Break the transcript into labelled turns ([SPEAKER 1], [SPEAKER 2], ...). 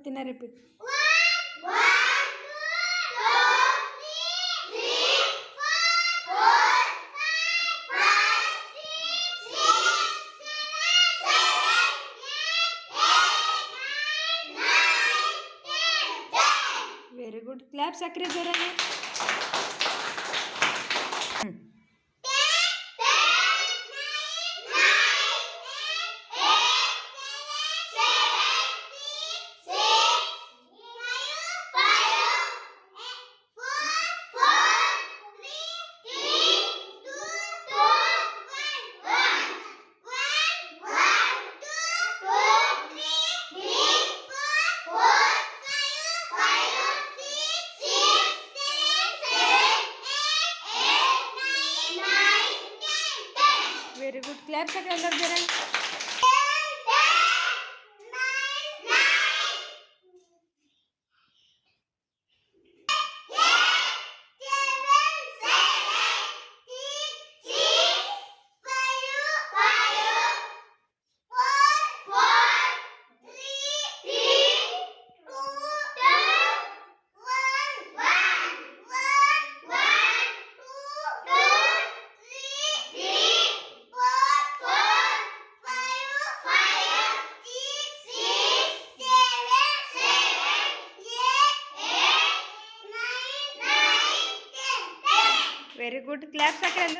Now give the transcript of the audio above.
[SPEAKER 1] తిన్న repeat very good clap సక్రియ జోరానే क्लैप सके अंदर दे रहे हैं। వెరీ గుడ్ క్లాప్ సక్రియ అందరు